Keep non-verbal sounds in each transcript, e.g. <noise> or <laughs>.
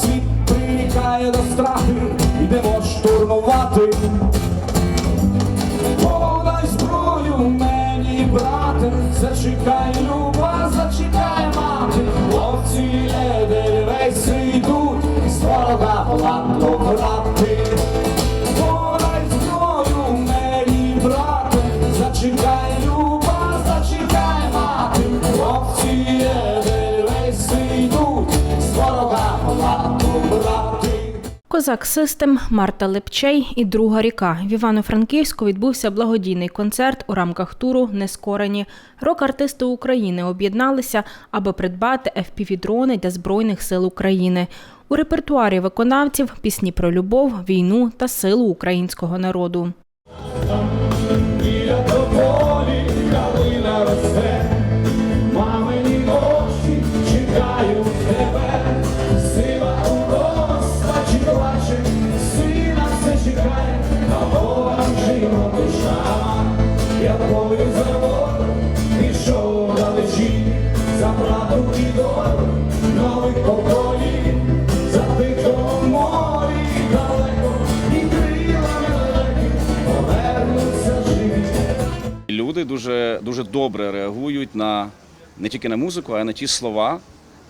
світ прирікає до страхи, йдемо штурмувати. Подай зброю мені, брате, зачекай, люба, зачекай, мати, хлопці Едельвейси йдуть, з ворога брати. Козак Систем, Марта Лепчей і Друга ріка. В Івано-Франківську відбувся благодійний концерт у рамках туру Нескорені. Рок-артисти України об'єдналися, аби придбати FPV-дрони для Збройних сил України. У репертуарі виконавців пісні про любов, війну та силу українського народу. Люди дуже, дуже добре реагують на не тільки на музику, а й на ті слова,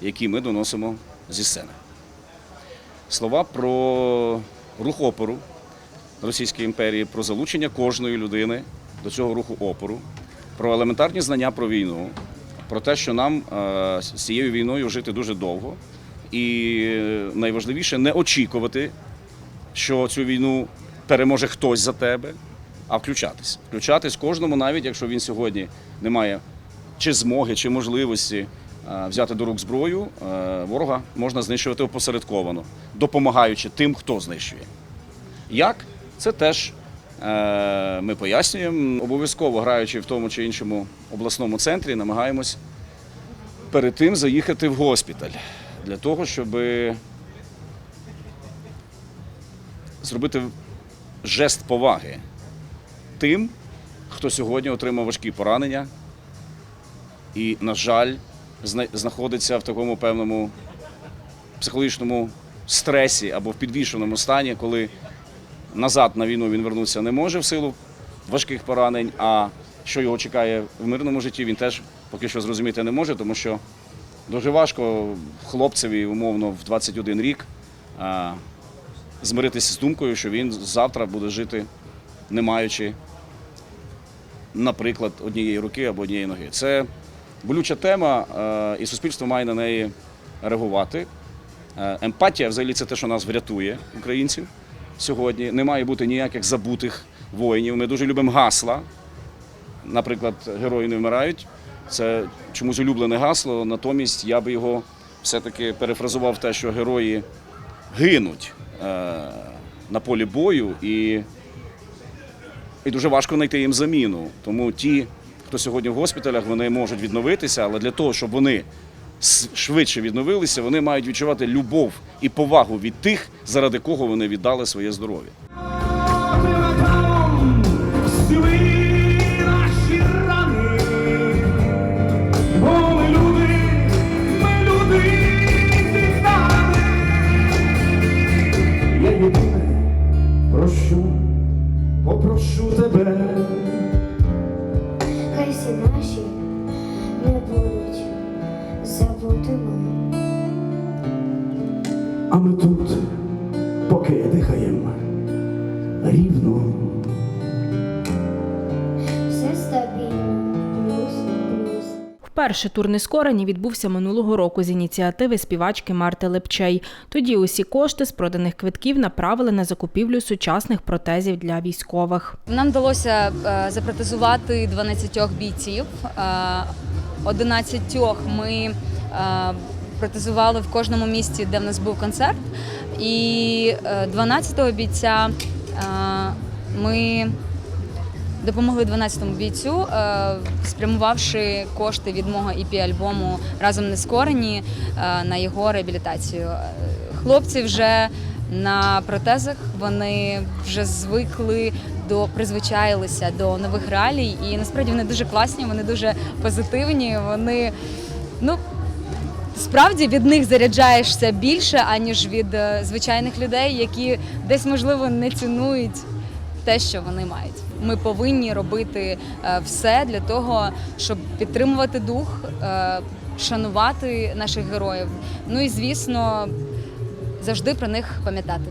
які ми доносимо зі сцени. Слова про рух опору Російської імперії, про залучення кожної людини до цього руху опору, про елементарні знання про війну, про те, що нам е, з цією війною жити дуже довго. І найважливіше не очікувати, що цю війну переможе хтось за тебе, а включатись. Включатись кожному, навіть якщо він сьогодні не має чи змоги, чи можливості е, взяти до рук зброю, е, ворога можна знищувати опосередковано, допомагаючи тим, хто знищує. Як? Це теж е, ми пояснюємо. Обов'язково граючи в тому чи іншому обласному центрі, намагаємось перед тим заїхати в госпіталь для того, щоб зробити жест поваги тим, хто сьогодні отримав важкі поранення і, на жаль, знаходиться в такому певному психологічному стресі або в підвішеному стані, коли назад на війну він вернутися не може в силу важких поранень, а що його чекає в мирному житті, він теж поки що зрозуміти не може, тому що дуже важко хлопцеві, умовно, в 21 рік змиритися з думкою, що він завтра буде жити, не маючи, наприклад, однієї руки або однієї ноги. Це болюча тема, е, і суспільство має на неї реагувати. Е, Емпатія взагалі це те, що нас врятує, українців сьогодні. Не має бути ніяких забутих воїнів. Ми дуже любимо гасла. Наприклад, герої не вмирають. Це чомусь улюблене гасло. Натомість я би його все-таки перефразував те, що герої гинуть е, на полі бою, і, і дуже важко знайти їм заміну. Тому ті, хто сьогодні в госпіталях, вони можуть відновитися, але для того, щоб вони швидше відновилися, вони мають відчувати любов і повагу від тих, заради кого вони віддали своє здоров'я. А ми тут, поки дихаємо, рівно. Все стабільно. Вперше тур «Нескорені» відбувся минулого року з ініціативи співачки Марти Лепчей. Тоді усі кошти з проданих квитків направили на закупівлю сучасних протезів для військових. Нам вдалося е, запротезувати 12 бійців. Е, 11 ми е, протезували в кожному місті, де в нас був концерт. І е, 12-го бійця е, ми допомогли 12-му бійцю, е, спрямувавши кошти від мого EP-альбому разом не скорені е, на його реабілітацію. Е, Хлопці вже на протезах, вони вже звикли до призвичаїлися до нових реалій, і насправді вони дуже класні, вони дуже позитивні. Вони ну справді від них заряджаєшся більше, аніж від е, звичайних людей, які десь можливо не цінують те, що вони мають. Ми повинні робити е, все для того, щоб підтримувати дух, е, шанувати наших героїв. Ну і звісно, завжди про них пам'ятати.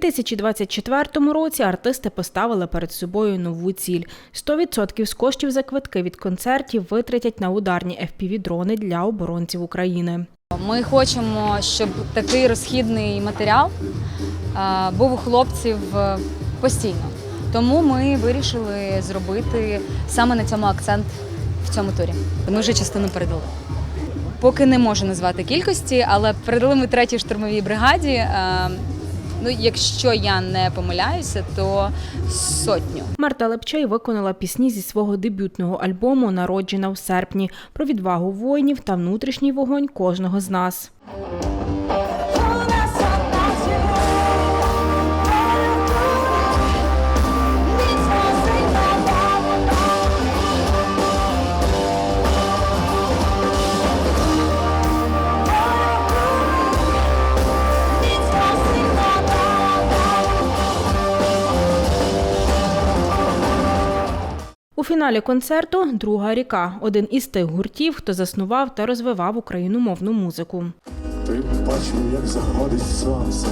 2024 році артисти поставили перед собою нову ціль. 100% з коштів за квитки від концертів витратять на ударні FPV-дрони для оборонців України. Ми хочемо, щоб такий розхідний матеріал е, був у хлопців е, постійно. Тому ми вирішили зробити саме на цьому акцент в цьому турі. Ми вже частину передали. Поки не можу назвати кількості, але передали ми третій штурмовій бригаді. Ну, якщо я не помиляюся, то сотню. Марта Лепчей виконала пісні зі свого дебютного альбому Народжена в серпні про відвагу воїнів та внутрішній вогонь кожного з нас. Фіналі концерту Друга ріка один із тих гуртів, хто заснував та розвивав україномовну музику. Ти бачив, як заходить сонце,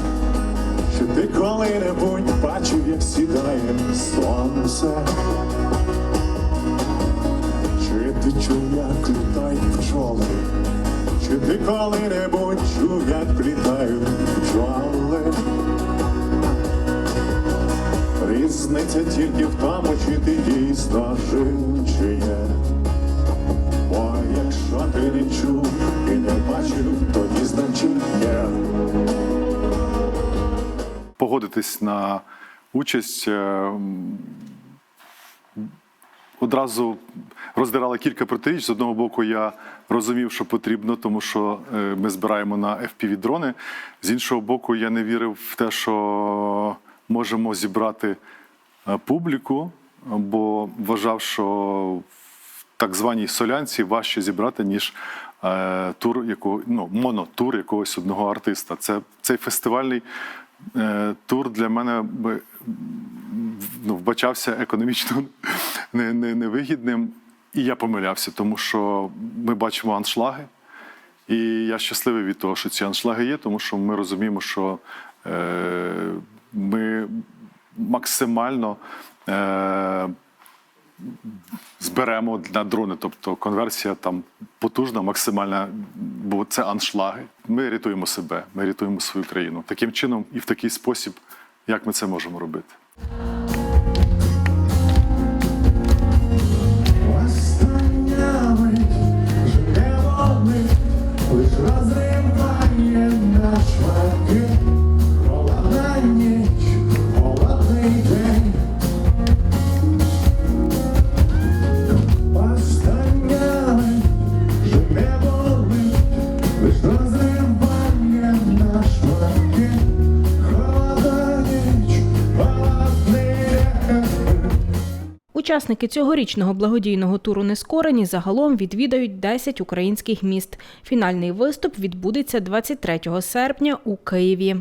чи ти коли-небудь бачив, як сідає сонце? Чи ти чув, як літають пчоли? Чи ти коли-небудь чув, як літають Різниця тільки в тому, чи ти дійсно жив, чи ні. Бо якщо ти не чув і не бачив, значить ні. погодитись на участь. е, Одразу роздирали кілька протиріч. З одного боку, я розумів, що потрібно, тому що е, ми збираємо на FPV-дрони. З іншого боку, я не вірив в те, що можемо зібрати публіку, бо вважав, що в так званій солянці важче зібрати, ніж е, тур, якого, ну, монотур якогось одного артиста. Це, цей фестивальний е, тур для мене ну, вбачався економічно <laughs> не- не- невигідним. І я помилявся, тому що ми бачимо аншлаги. І я щасливий від того, що ці аншлаги є, тому що ми розуміємо, що е, ми максимально е, зберемо на дрони. Тобто конверсія там потужна, максимальна, бо це аншлаги. Ми рятуємо себе, ми рятуємо свою країну. Таким чином і в такий спосіб, як ми це можемо робити. Учасники цьогорічного благодійного туру Нескорені загалом відвідають 10 українських міст. Фінальний виступ відбудеться 23 серпня у Києві.